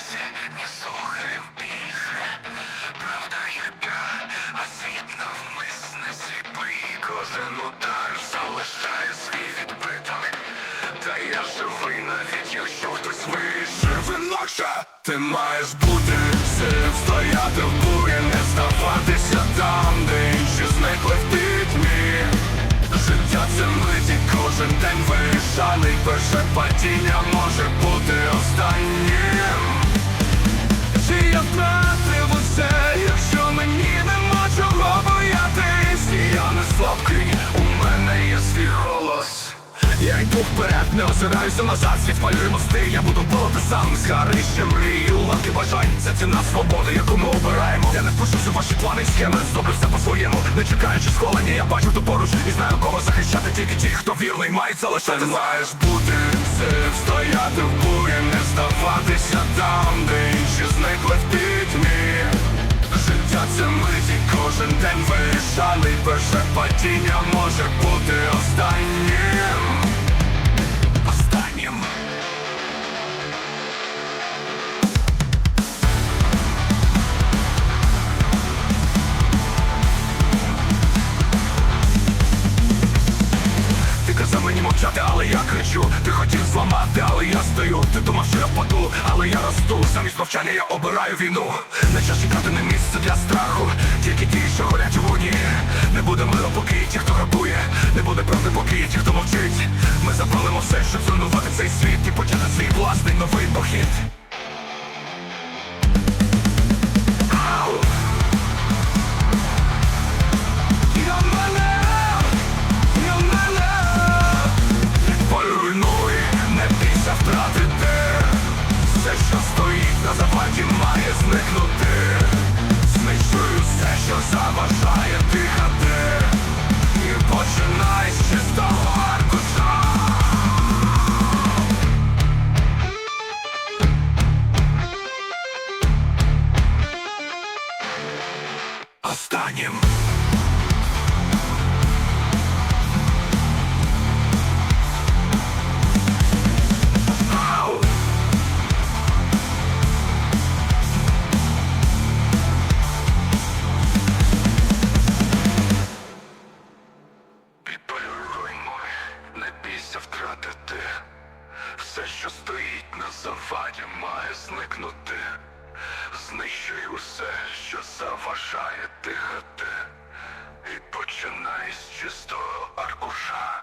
досі не слухаю пісня. Правда гірка, а світ навмисне сліпий. Кожен удар залишає свій відбиток. Та я живий навіть якщо хтось вижив інакше. Ти маєш бути сив стояти в бурі, не здаватися там, де інші зникли в пітьмі. Життя це миті, кожен день вирішальний Перше падіння може бути останнім вперед, не озираюся назад, світ палює мости, я буду болоти сам Згарище мрії, уламки бажань, це ціна свободи, яку ми обираємо. Я не впишуся в ваші плани і схеми, зроблю все по-своєму. Не чекаючи схвалення, я бачу тут поруч І знаю, кого захищати. Тільки ті, хто вірний, мають залишати Ти маєш бути сив, стояти в бурі, не здаватися там, де інші зникли в пітьмі. Життя це миті, кожен день вирішальний. Перше падіння може бути Останнім мовчати, але я кричу. Ти хотів зламати, але я стою. Ти думав, що я впаду, але я росту. Замість мовчання я обираю війну. Не час чекати не місце для страху. Тільки ті, що горять у вогні. Не буде миру, поки ті, хто грабує. Не буде правди, поки ті, хто мовчить. Ми запалимо все, щоб зруйнувати цей світ І почати свій власний новий похід Втратити. Все, що стоїть на заваді, має зникнути. Знищуй усе, що заважає дихати. І починай з чистого аркуша.